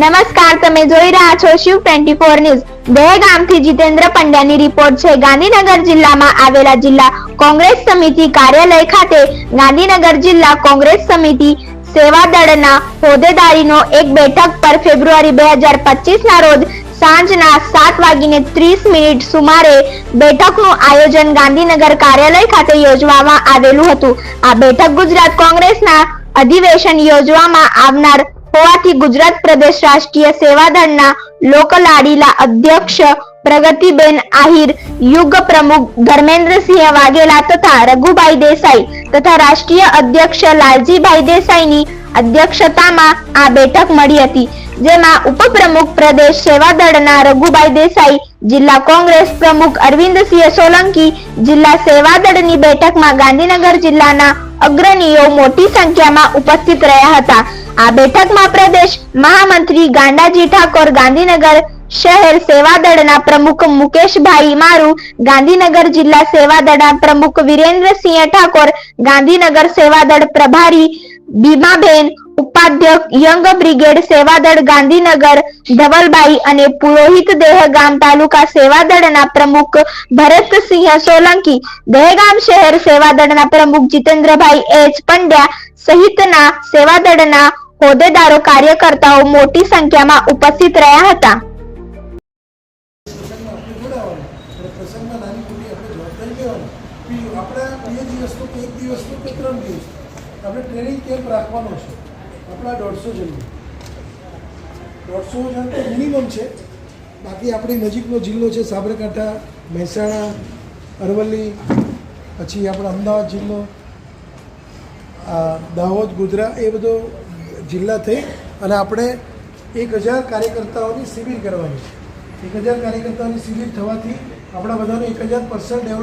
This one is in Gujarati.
નમસ્કાર, તમે જોઈ રહ્યા છો શિવ ટ્વેન્ટી ફોર ન્યૂઝ. દહેગામથી જીતેન્દ્ર પંડ્યાની રિપોર્ટ છે. ગાંધીનગર જિલ્લામાં આવેલા જિલ્લા કોંગ્રેસ સમિતિ કાર્યાલય ખાતે ગાંધીનગર જિલ્લા કોંગ્રેસ સમિતિ સેવા દળના એક બેઠક પર ફેબ્રુઆરી બે હજાર પચીસ ના રોજ સાંજના સાત વાગીને ત્રીસ મિનિટ સુમારે બેઠકનું આયોજન ગાંધીનગર કાર્યાલય ખાતે યોજવામાં આવેલું હતું. આ બેઠક ગુજરાત કોંગ્રેસના અધિવેશન યોજવામાં આવનાર હોવાથી ગુજરાત પ્રદેશ રાષ્ટ્રીય સેવાદળના લોકલાડીલા અધ્યક્ષ પ્રગતિબેન આહિર, યુગ પ્રમુખ ધર્મેન્દ્રસિંહ વાઘેલા તથા રઘુભાઈ દેસાઈ તથા રાષ્ટ્રીય અધ્યક્ષ લાલજીભાઈ દેસાઈની અધ્યક્ષતામાં આ બેઠક મળી હતી, જેમાં ઉપપ્રમુખ પ્રદેશ સેવાદળના રઘુભાઈ દેસાઈ, જિલ્લા કોંગ્રેસ પ્રમુખ અરવિંદસિંહ સોલંકી, જિલ્લા સેવાદળની બેઠકમાં ગાંધીનગર જિલ્લાના અગ્રણીઓ મોટી સંખ્યામાં ઉપસ્થિત રહ્યા હતા. આ બેઠકમાં પ્રદેશ મહામંત્રી ગાંડાજી ઠાકોર, ગાંધીનગર શહેર સેવાદળના પ્રમુખ મુકેશભાઈ મારુ, ગાંધીનગર જિલ્લા સેવાદળના પ્રમુખ વિરેન્દ્રસિંહ ઠાકોર, ગાંધીનગર સેવાદળ પ્રભારી બીમાબેન ઉપાધ્યક્ષ યંગ બ્રિગેડ સેવાદળ ગાંધીનગર, ધવલભાઈ અને પુરોહિત દહેગામ તાલુકા સેવાદળના પ્રમુખ ભરતસિંહ સોલંકી, દહેગામ શહેર સેવાદળના પ્રમુખ જીતેન્દ્રભાઈ એચ પંડ્યા સહિતના સેવાદળના હોદ્દેદારો કાર્યકર્તાઓ મોટી સંખ્યામાં ઉપસ્થિત રહ્યા હતા આપણે ટ્રેનિંગ કેમ્પ રાખવાનો છે આપણા દોઢસો જણનો દોઢસો જણ તો મિનિમમ છે બાકી આપણી નજીકનો જિલ્લો છે સાબરકાંઠા મહેસાણા અરવલ્લી પછી આપણો અમદાવાદ જિલ્લો દાહોદ ગુજરાત એ બધો જિલ્લા થઈ અને આપણે એક હજાર કાર્યકર્તાઓની શિબિર કરવાની છે. એક હજાર કાર્યકર્તાઓની શિબિર થવાથી આપણા બધાનું એક હજાર પર્સન્ટ ડેવલપ